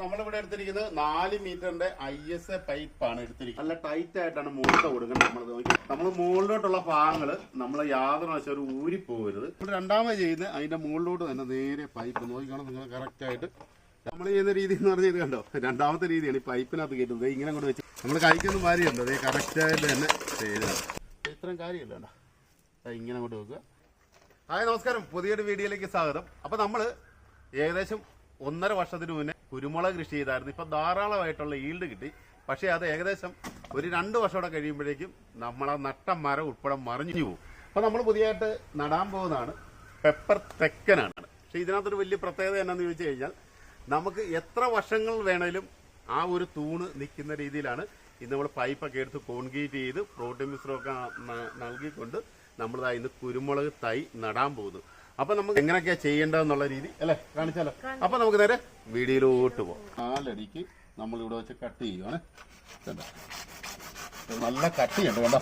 നമ്മളിവിടെ എടുത്തിരിക്കുന്നത് നാല് മീറ്ററിന്റെ ഐ എസ് എ പൈപ്പാണ് എടുത്തിരിക്കുന്നത്. നല്ല ടൈറ്റ് ആയിട്ടാണ് മുകളിൽ കൊടുക്കുന്നത് നമ്മൾ നോക്കി. നമ്മൾ മുകളിലോട്ടുള്ള ഭാഗങ്ങൾ നമ്മൾ യാതൊരു വശം ഒരു ഊരി പോകരുത്. ഇവിടെ രണ്ടാമത് ചെയ്യുന്നത് അതിന്റെ മുകളിലോട്ട് തന്നെ നേരെ പൈപ്പ് നോക്കിക്കണം നിങ്ങൾ കറക്റ്റ് ആയിട്ട് നമ്മൾ ചെയ്യുന്ന രീതി എന്ന് പറഞ്ഞാൽ ഇത് കണ്ടോ? രണ്ടാമത്തെ രീതിയാണ് ഈ പൈപ്പിനകത്ത് കയറ്റുന്നത്. ഇങ്ങനെ കൊണ്ട് വെച്ച് നമ്മൾ കഴിക്കുന്ന കാര്യമുണ്ടോ അതേ കറക്റ്റ് ആയിട്ട് തന്നെ ചെയ്തതാണ് ഇത്രയും കാര്യമില്ല കേട്ടോ ഇങ്ങനെ കൊണ്ട് വെക്കുക. ഹായ് നമസ്കാരം. പുതിയൊരു വീഡിയോയിലേക്ക് സ്വാഗതം. അപ്പോൾ നമ്മൾ ഏകദേശം ഒന്നര വർഷത്തിന് മുന്നേ കുരുമുളക് കൃഷി ചെയ്തായിരുന്നു. ഇപ്പം ധാരാളമായിട്ടുള്ള ഈൽഡ് കിട്ടി. പക്ഷേ അത് ഏകദേശം ഒരു രണ്ട് വർഷമൂടെ കഴിയുമ്പോഴേക്കും നമ്മളെ നട്ട മരം ഉൾപ്പെടെ മറിഞ്ഞു പോകും അപ്പം നമ്മൾ പുതിയതായിട്ട് നടാൻ പോകുന്നതാണ് പെപ്പർ തെക്കനാണ്. പക്ഷെ ഇതിനകത്തൊരു വലിയ പ്രത്യേകത എന്നാന്ന് ചോദിച്ചു കഴിഞ്ഞാൽ നമുക്ക് എത്ര വർഷങ്ങൾ വേണേലും ആ ഒരു തൂണ് നിൽക്കുന്ന രീതിയിലാണ് ഇന്ന് നമ്മൾ പൈപ്പൊക്കെ എടുത്ത് കോൺക്രീറ്റ് ചെയ്ത് പ്രോട്ടീൻ മിശ്രമൊക്കെ നൽകിക്കൊണ്ട് നമ്മൾ ഇന്ന് കുരുമുളക് തൈ നടാൻ പോകുന്നു. അപ്പൊ നമുക്ക് എങ്ങനെയൊക്കെയാ ചെയ്യേണ്ടതെന്നുള്ള രീതി അല്ലെ? കാണിച്ചാലോ? അപ്പൊ നമുക്ക് നേരെ വീഡിയോയിലോട്ട് പോകാം നാലടിക്ക് നമ്മൾ ഇവിടെ വെച്ച് കട്ട് ചെയ്യുവാണ്. കണ്ടോ? നല്ല കട്ടിയുണ്ട് കണ്ടോ?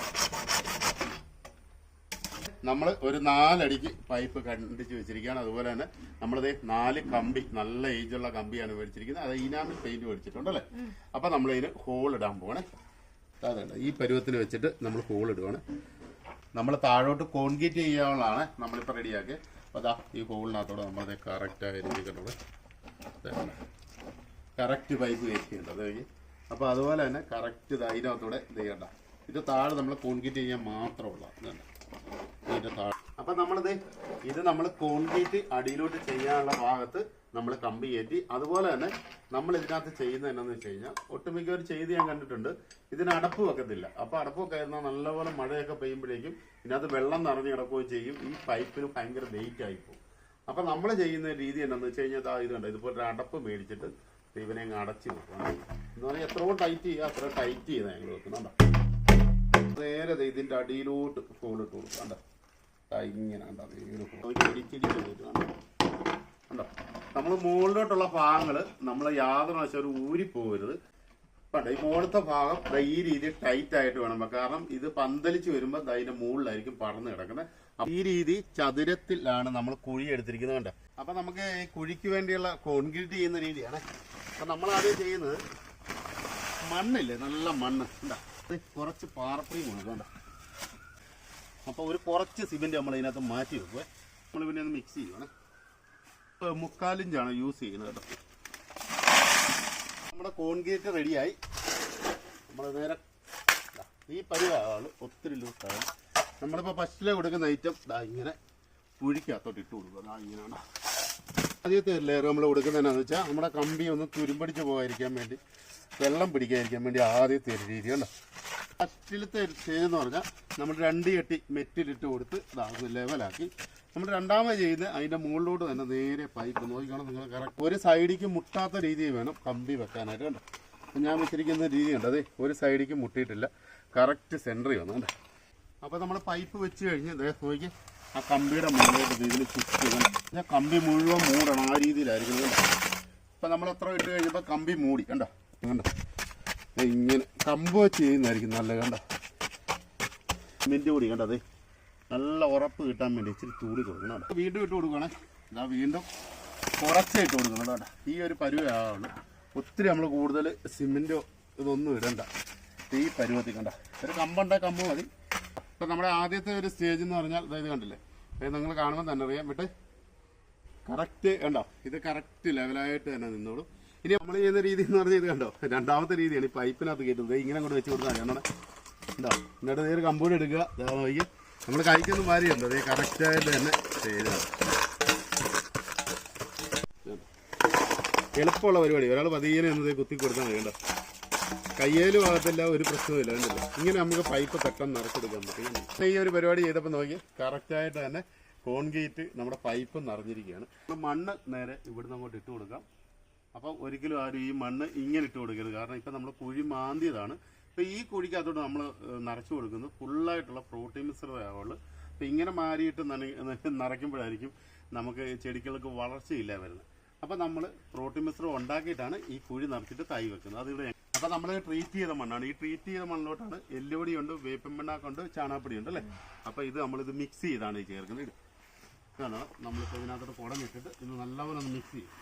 നമ്മൾ ഒരു നാലടിക്ക് പൈപ്പ് കണ്ടിച്ച് വെച്ചിരിക്കുകയാണ്. അതുപോലെ തന്നെ നമ്മളത് നാല് കമ്പി നല്ല ഏജുള്ള കമ്പിയാണ് മേടിച്ചിരിക്കുന്നത്. അത് ഇനാമിൽ പെയിന്റ് മേടിച്ചിട്ടുണ്ട് അല്ലേ? അപ്പൊ നമ്മൾ ഇതിന് ഹോൾ ഇടാൻ പോകണേ അതുണ്ട് ഈ പരുവത്തിന് വെച്ചിട്ട് നമ്മൾ ഹോൾ ഇടുവാണ്. നമ്മൾ താഴോട്ട് കോൺക്രീറ്റ് ചെയ്യാനുള്ളതാണ് നമ്മളിപ്പോൾ റെഡിയാക്കി അതാ ഈ ഹോളിനകത്തോടെ നമ്മളത് കറക്റ്റ് ആയ രീതി കണ്ടത് കറക്റ്റ് പൈപ്പ് അത് കഴിഞ്ഞ് അപ്പോൾ അതുപോലെ തന്നെ കറക്റ്റ് അതിനകത്തൂടെ ഇത് ചെയ്യണ്ട. ഇത് താഴെ നമ്മൾ കോൺക്രീറ്റ് ചെയ്യാൻ മാത്രമുള്ള ഇതാണ്. ഇതിന്റെ താഴെ. അപ്പം നമ്മളിത് ഇത് നമ്മൾ കോൺക്രീറ്റ് അടിയിലോട്ട് ചെയ്യാനുള്ള ഭാഗത്ത് നമ്മൾ കമ്പി കയറ്റി. അതുപോലെ തന്നെ നമ്മൾ ഇതിനകത്ത് ചെയ്യുന്നത് എന്നാന്ന് വെച്ച് കഴിഞ്ഞാൽ ഒട്ടുമിക്കവർ ചെയ്ത് ഞാൻ കണ്ടിട്ടുണ്ട്. ഇതിന് അടപ്പ് വെക്കത്തില്ല. അപ്പൊ അടപ്പ് ആയിരുന്നാൽ നല്ലപോലെ മഴയൊക്കെ പെയ്യുമ്പോഴേക്കും ഇതിനകത്ത് വെള്ളം നിറഞ്ഞു കിടക്കുകയും ചെയ്യും. ഈ പൈപ്പിന് ഭയങ്കര വെയിറ്റ് ആയി പോകും. അപ്പൊ നമ്മൾ ചെയ്യുന്ന രീതി എന്നാന്ന് വെച്ച് കഴിഞ്ഞാൽ ഇത് കണ്ടോ ഇതുപോലെ ഒരു അടപ്പ് മേടിച്ചിട്ട് ഇവനെ അങ്ങ് അടച്ച് വെക്കണം എന്ന് പറഞ്ഞാൽ എത്രയോ ടൈറ്റ് ചെയ്യുക അത്ര ടൈറ്റ് ചെയ്താൽ ഞങ്ങൾ വെക്കുന്നുണ്ടോ നേരെ ഇതിന്റെ അടിയിലോട്ട് ഹോൾ ഇട്ട് കണ്ടോ? ഇങ്ങനെ കണ്ടോ? ഇങ്ങനെ ഇടിച്ചിടിച്ച് കണ്ടോ നമ്മൾ മുകളിലോട്ടുള്ള ഭാഗങ്ങൾ നമ്മൾ യാതൊരു വശം ഊരി പോകരുത്. കണ്ടോ? ഈ മുകളിലത്തെ ഭാഗം ഈ രീതിയിൽ ടൈറ്റ് ആയിട്ട് വേണം കാരണം ഇത് പന്തലിച്ച് വരുമ്പോൾ അതിന്റെ മുകളിലായിരിക്കും പറന്ന് കിടക്കുന്നത് ഈ രീതി ചതുരത്തിലാണ് നമ്മൾ കുഴി എടുത്തിരിക്കുന്നത് കണ്ടോ? അപ്പൊ നമുക്ക് ഈ കുഴിക്ക് വേണ്ടിയുള്ള കോൺക്രീറ്റ് ചെയ്യുന്ന രീതിയാണ്. അപ്പൊ നമ്മൾ ആദ്യം ചെയ്യുന്നത് മണ്ണില്ലേ? നല്ല മണ്ണ്. എന്താ കുറച്ച് പാറപ്പൊടി വേണ്ട അപ്പോൾ ഒരു കുറച്ച് സിമെന്റ് നമ്മൾ ഇതിനകത്ത് മാറ്റി വെക്കുക നമ്മൾ പിന്നെ ഒന്ന് മിക്സ് ചെയ്യുവാണ്. മുക്കാലിഞ്ചാണ് യൂസ് ചെയ്യുന്നത് കേട്ടോ. നമ്മുടെ കോൺക്രീറ്റ് റെഡിയായി. നമ്മൾ നേരെ ഈ പരിവാൾ ഒത്തിരി ലൂസാണ് നമ്മളിപ്പോൾ ഫസ്റ്റിലെ കൊടുക്കുന്ന ഐറ്റം ഇതാ ഇങ്ങനെ കുഴിക്കകത്തോട്ട് ഇട്ട് കൊടുക്കുക. അതാ ഇങ്ങനെയാണ്. ആദ്യത്തെ ലെയർ നമ്മൾ കൊടുക്കുന്നത് എന്നാന്ന് വെച്ചാൽ നമ്മുടെ കമ്പി ഒന്ന് തുരുമ്പടിച്ച് പോകാതിരിക്കാൻ വേണ്ടി വെള്ളം പിടിക്കാതിരിക്കാൻ വേണ്ടി ആദ്യത്തെ ഒരു രീതി കണ്ടോ? ഫസ്റ്റിലത്തെ സ്റ്റേജ് എന്ന് പറഞ്ഞാൽ നമ്മൾ രണ്ട് കെട്ടി മെറ്റിലിട്ട് കൊടുത്ത് ഇതാ ഒന്ന് ലെവലാക്കി നമ്മൾ രണ്ടാമത് ചെയ്ത് അതിന്റെ മുകളിലോട്ട് തന്നെ നേരെ പൈപ്പ് നോക്കിക്കണം നിങ്ങൾ കറക്റ്റ് ഒരു സൈഡിക്ക് മുട്ടാത്ത രീതിയിൽ വേണം കമ്പി വെക്കാനായിട്ട് കണ്ടോ? ഞാൻ വെച്ചിരിക്കുന്ന രീതി ഉണ്ട് അതെ ഒരു സൈഡിക്ക് മുട്ടിയിട്ടില്ല. കറക്റ്റ് സെന്ററിൽ വന്നു കണ്ടോ? അപ്പോൾ നമ്മൾ പൈപ്പ് വെച്ച് കഴിഞ്ഞ് ദേ നോക്കി ആ കമ്പിയുടെ മുകളിലോട്ട് ഇതിൽ ഞാൻ കമ്പി മുഴുവൻ മൂടണം ആ രീതിയിലായിരിക്കും ഇപ്പം നമ്മൾ എത്ര ഇട്ട് കഴിഞ്ഞപ്പോൾ കമ്പി മൂടി കണ്ടോ? കണ്ടോ? ഇങ്ങനെ കമ്പ് വെച്ച് ചെയ്യുന്നതായിരിക്കും നല്ല കണ്ടോ? മിന്റ് കൂടി കണ്ടോ? അതെ നല്ല ഉറപ്പ് കിട്ടാൻ വേണ്ടി ഇച്ചിരി തൂടി കൊടുക്കണം വീണ്ടും ഇട്ട് കൊടുക്കണേ ഇതാ വീണ്ടും കുറച്ചേ ഇട്ട് കൊടുക്കണം കേട്ടോ. ഈ ഒരു പരുവയാണ് ഒത്തിരി നമ്മൾ കൂടുതൽ സിമെന്റോ ഇതൊന്നും ഇടണ്ട. ഈ പരുവത്തിൽ കണ്ട. ഒരു കമ്പുണ്ട കമ്പ് മതി. ഇപ്പം നമ്മുടെ ആദ്യത്തെ ഒരു സ്റ്റേജ് എന്ന് പറഞ്ഞാൽ അതായത് കണ്ടില്ലേ? അതായത് നിങ്ങൾ കാണുമ്പോൾ തന്നെ അറിയാം. വിട്ട് കറക്റ്റ് കണ്ടോ? ഇത് കറക്റ്റ് ലെവലായിട്ട് തന്നെ നിന്നോളൂ. ഇനി നമ്മൾ ചെയ്യുന്ന രീതി എന്ന് പറഞ്ഞാൽ ഇത് കണ്ടോ? രണ്ടാമത്തെ രീതിയാണ് ഈ പൈപ്പിനകത്ത് കയറ്റുന്നത്. ഇങ്ങനെ കൊണ്ട് വെച്ച് കൊടുത്താൽ കാരണം എന്താ എന്നിട്ട് നേരെ കമ്പൂടി എടുക്കുക. നോക്കി നമ്മൾ കഴിക്കുന്ന മാതിരിയുണ്ട് അതേ കറക്റ്റായിട്ട് തന്നെ ചെയ്തതാണ്. എളുപ്പമുള്ള പരിപാടി. ഒരാൾ പതിയെ എന്നത് കുത്തി കൊടുത്താൽ മതി കേട്ടോ കയ്യേലും ആകത്തില്ല ഒരു പ്രശ്നവുമില്ല കണ്ടില്ല? ഇങ്ങനെ നമുക്ക് പൈപ്പ് പെട്ടെന്ന് നിറച്ചെടുക്കാൻ പറ്റും ഈ ഒരു പരിപാടി ചെയ്തപ്പോൾ നോക്കി കറക്റ്റായിട്ട് തന്നെ കോൺക്രീറ്റ് നമ്മുടെ പൈപ്പ് നിറഞ്ഞിരിക്കുകയാണ്. മണ്ണ് നേരെ ഇവിടുന്ന് അങ്ങോട്ട് ഇട്ട് കൊടുക്കാം. അപ്പം ഒരിക്കലും ആരും ഈ മണ്ണ് ഇങ്ങനെ ഇട്ട് കൊടുക്കരുത്. കാരണം ഇപ്പം നമ്മൾ കുഴി മാന്തിയതാണ്. ഇപ്പം ഈ കുഴിക്കകത്തോട്ട് നമ്മൾ നിറച്ചു കൊടുക്കുന്നത് ഫുള്ളായിട്ടുള്ള പ്രോട്ടീൻ മിശ്രിതമാവുള്ളൂ അപ്പോൾ ഇങ്ങനെ മാറിയിട്ട് നിറയ്ക്കുമ്പോഴായിരിക്കും നമുക്ക് ചെടികൾക്ക് വളർച്ചയില്ല വരുന്നത്. അപ്പോൾ നമ്മൾ പ്രോട്ടീൻ മിശ്രം ഉണ്ടാക്കിയിട്ടാണ് ഈ കുഴി നിറച്ചിട്ട് തൈ വെക്കുന്നത്. അതിവിടെ അപ്പോൾ നമ്മൾ ട്രീറ്റ് ചെയ്ത മണ്ണാണ്. ഈ ട്രീറ്റ് ചെയ്ത മണ്ണിലോട്ടാണ് എല്ലുപൊടി ഉണ്ട് വേപ്പൻ പിണ്ണാക്കുണ്ട് ചാണകപ്പൊടി ഉണ്ട് അല്ലേ? അപ്പോൾ ഇത് നമ്മളിത് മിക്സ് ചെയ്താണ് ഈ ചേർക്കുന്നത്. ഇത് ഇതാണ് നമ്മളിപ്പോൾ ഇതിനകത്തോട്ട് ഇട്ടിട്ട് ഇത് നല്ലപോലെ ഒന്ന് മിക്സ് ചെയ്യും.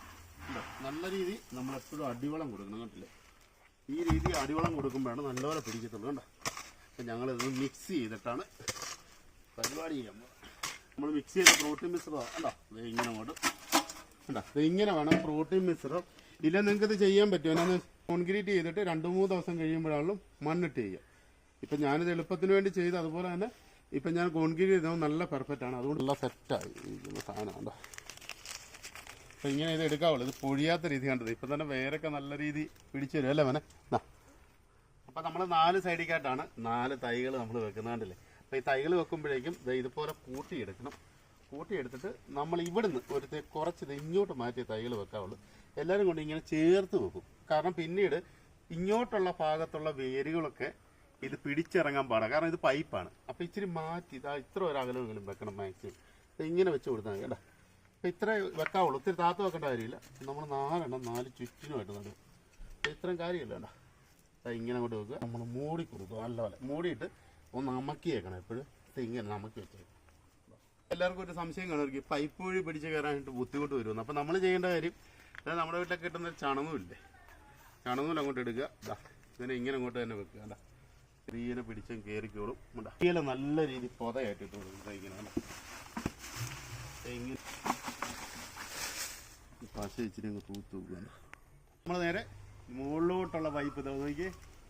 നല്ല രീതിയിൽ നമ്മൾ എപ്പോഴും അടിവളം കൊടുക്കണം. കണ്ടില്ലേ? ഈ രീതി അടിവളം കൊടുക്കുമ്പോഴാണ് നല്ലപോലെ പിടിക്കത്തുള്ളൂ കണ്ടോ? അപ്പം ഞങ്ങളിത് മിക്സ് ചെയ്തിട്ടാണ് പരിപാടി ചെയ്യാൻ നമ്മൾ മിക്സ് ചെയ്ത പ്രോട്ടീൻ മിശ്രം കണ്ടോ? ഇത് ഇങ്ങനെ അങ്ങോട്ട്. കണ്ടോ? ഇങ്ങനെ വേണം പ്രോട്ടീൻ മിശ്രം ഇല്ല നിങ്ങൾക്ക് ഇത് ചെയ്യാൻ പറ്റും എന്നാന്ന് കോൺക്രീറ്റ് ചെയ്തിട്ട് രണ്ട് മൂന്ന് ദിവസം കഴിയുമ്പോഴാണ് മണ്ണിട്ട് ചെയ്യുക. ഇപ്പം ഞാനിത് എളുപ്പത്തിന് വേണ്ടി ചെയ്ത് അതുപോലെ തന്നെ ഇപ്പം ഞാൻ കോൺക്രീറ്റ് ചെയ്തത് നല്ല പെർഫെക്റ്റ് ആണ്. അതുകൊണ്ട് നല്ല സെറ്റായി ഇരിക്കുന്ന സാധനം കണ്ടോ? അപ്പം ഇങ്ങനെ ഇത് എടുക്കാവുള്ളൂ. ഇത് പൊഴിയാത്ത രീതി കണ്ടത്. ഇപ്പം തന്നെ വേരൊക്കെ നല്ല രീതി പിടിച്ചു തരും അല്ലേ മനെ? അപ്പം നമ്മൾ നാല് സൈഡിലേക്കായിട്ടാണ് നാല് തൈകൾ നമ്മൾ വെക്കുന്നത് കണ്ടില്ലേ? അപ്പോൾ ഈ തൈകൾ വെക്കുമ്പോഴേക്കും ഇതുപോലെ കൂട്ടിയെടുക്കണം കൂട്ടിയെടുത്തിട്ട് നമ്മൾ ഇവിടുന്ന് ഒരു കുറച്ച് ഇങ്ങോട്ട് മാറ്റി തൈകൾ വെക്കാവുള്ളൂ. എല്ലാവരും കൊണ്ട് ഇങ്ങനെ ചേർത്ത് വെക്കും. കാരണം പിന്നീട് ഇങ്ങോട്ടുള്ള ഭാഗത്തുള്ള വേരുകളൊക്കെ ഇത് പിടിച്ചിറങ്ങാൻ പാടാം. കാരണം ഇത് പൈപ്പാണ് അപ്പോൾ ഇച്ചിരി മാറ്റി ഇതാ ഇത്ര ഒരു അകലെങ്കിലും വെക്കണം മാക്സിമം ഇങ്ങനെ വെച്ച് കൊടുത്താൽ മതി കേട്ടോ. അപ്പോൾ ഇത്ര വെക്കാവുള്ളൂ. ഒത്തിരി താത്ത വെക്കേണ്ട കാര്യമില്ല. നമ്മൾ നാലെണ്ണം നാല് ചുറ്റിനുമായിട്ട് നടും അപ്പം ഇത്രയും കാര്യമില്ല വേണ്ട ഇങ്ങനെ അങ്ങോട്ട് വെക്കുക. നമ്മൾ മൂടി കൊടുക്കുക. നല്ലപോലെ മൂടിയിട്ട് ഒന്ന് അമക്കിയേക്കണം എപ്പോഴും. ഇത് ഇങ്ങനെ അമക്കി വെച്ചേക്കും. എല്ലാവർക്കും ഒരു സംശയം കാണുമായിരിക്കും. പൈപ്പ് വഴി പിടിച്ച് കയറാനായിട്ട് ബുദ്ധിമുട്ട് വരുമെന്ന്. അപ്പോൾ നമ്മൾ ചെയ്യേണ്ട കാര്യം അതായത് നമ്മുടെ വീട്ടിലൊക്കെ കിട്ടുന്ന ഒരു ചണവുമില്ലേ? ചണനൂൽ അങ്ങോട്ട് എടുക്കുക. ഇതാ ഇതിനെ ഇങ്ങനെ അങ്ങോട്ട് തന്നെ വെക്കുക. അല്ല ചെറിയനെ പിടിച്ചും കയറിക്കോളും. ഇങ്ങനെ നല്ല രീതിയിൽ പൊതയായിട്ട് ഇട്ട് കൊടുക്കും. ദാ ഇങ്ങനെ. ഇങ്ങനെ പശ ഇച്ചിരി അങ്ങ് നമ്മൾ നേരെ മുകളിലോട്ടുള്ള പൈപ്പ് ഇതാ നോക്കിയേ.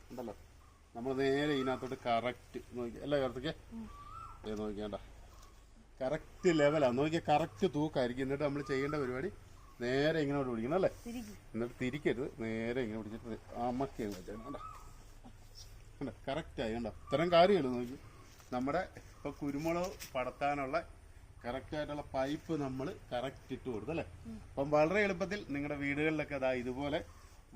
ഉണ്ടല്ലോ. നമ്മൾ നേരെ ഇതിനകത്തോട്ട് കറക്റ്റ് നോക്കി അല്ല കറക്റ്റൊക്കെ നോക്കിയാണ്ട കറക്റ്റ് ലെവലാണ് നോക്കിയാൽ കറക്റ്റ് തൂക്കായിരിക്കും. എന്നിട്ട് നമ്മൾ ചെയ്യേണ്ട പരിപാടി നേരെ ഇങ്ങോട്ട് പിടിക്കണം അല്ലേ? എന്നിട്ട് തിരിക്കരുത്. നേരെ ഇങ്ങനെ പിടിച്ചിട്ട് അമ്മയ്ക്ക് വെച്ചാൽ കറക്റ്റ് ആയി കണ്ടോ? ഇത്തരം കാര്യങ്ങൾ നോക്കി നമ്മുടെ ഇപ്പോൾ കുരുമുളക് പടത്താനുള്ള കറക്റ്റ് ആയിട്ടുള്ള പൈപ്പ് നമ്മൾ കറക്റ്റ് ഇട്ട് കൊടുത്തു അല്ലേ? അപ്പം വളരെ എളുപ്പത്തിൽ നിങ്ങളുടെ വീടുകളിലൊക്കെ അതാ ഇതുപോലെ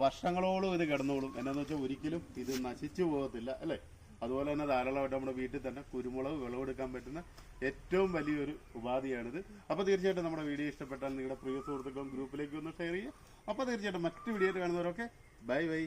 വർഷങ്ങളോളം ഇത് കിടന്നോളും. എന്നാന്ന് വെച്ചാൽ ഒരിക്കലും ഇത് നശിച്ചു പോകത്തില്ല അല്ലേ? അതുപോലെ തന്നെ ധാരാളമായിട്ട് നമ്മുടെ വീട്ടിൽ തന്നെ കുരുമുളക് വിളവെടുക്കാൻ പറ്റുന്ന ഏറ്റവും വലിയൊരു ഉപാധിയാണിത്. അപ്പോൾ തീർച്ചയായിട്ടും നമ്മുടെ വീഡിയോ ഇഷ്ടപ്പെട്ടാൽ നിങ്ങളുടെ പ്രിയ സുഹൃത്തുക്കളും ഗ്രൂപ്പിലേക്ക് ഒന്ന് ഷെയർ ചെയ്യുക. അപ്പോൾ തീർച്ചയായിട്ടും മറ്റു വീഡിയോ കാണുന്നവരൊക്കെ ബൈ ബൈ